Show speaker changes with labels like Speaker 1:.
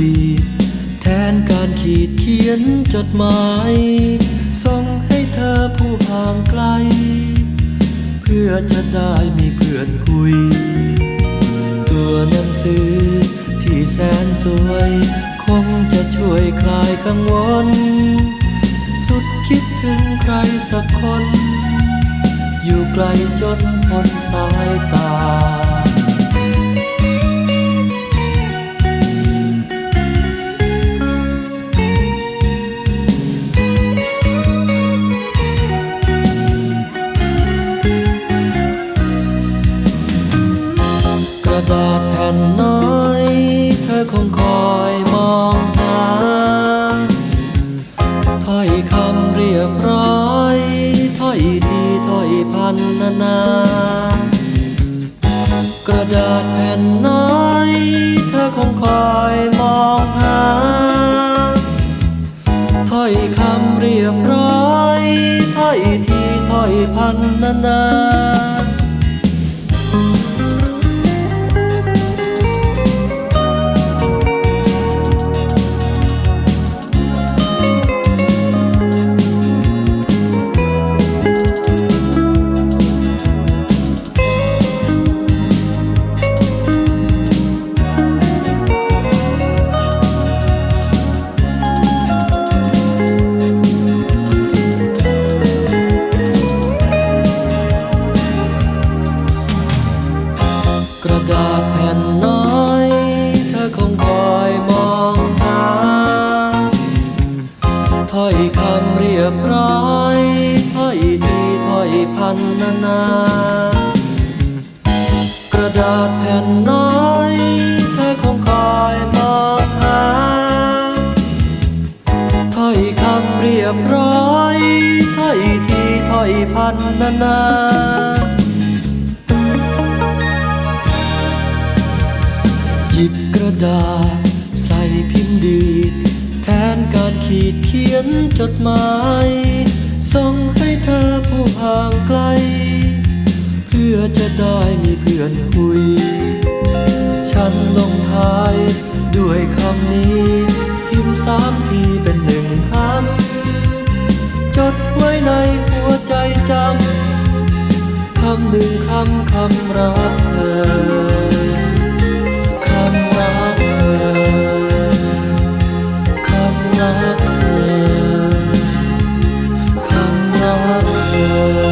Speaker 1: ดี แทนการขีดเขียนจดหมาย ส่งให้เธอผู้ห่างไกล เพื่อจะได้มีเพื่อนคุย ตัวหนังสือที่แสนสวย คงจะช่วยคลายกังวล สุดคิดถึงใครสักคน อยู่ไกลจนพ้นสายตา กระดาษแผ่นน้อย เธอคงคอยมองหาถ้อยคำเรียบร้อยถ้อยทีถ้อยพันนานา กระดาษแผ่นน้อย เธอคงคอยมองหาถ้อยคำเรียบร้อยถ้อยทีถ้อยพันนานา กระดาษแผ่นน้อย เธอคงคอยมองหาถ้อยคำเรียบร้อยถ้อยทีถ้อยพันนานากระดาษแผ่นน้อย เธอคงคอยมองหาถ้อยคำเรียบร้อยถ้อยทีถ้อยพันนานา ยิบกระดาษ ใส่พิมพ์ดีดแทนการขีดเขียนจดหมาย ส่งให้เธอผู้ห่างไกล เพื่อจะได้มีเพื่อนคุย ฉันลงท้ายด้วยคำนี้ พิมพ์สามทีเป็นหนึ่งคำ จดไว้ในหัวใจจำคำหนึ่งคำคำรักเธอ Música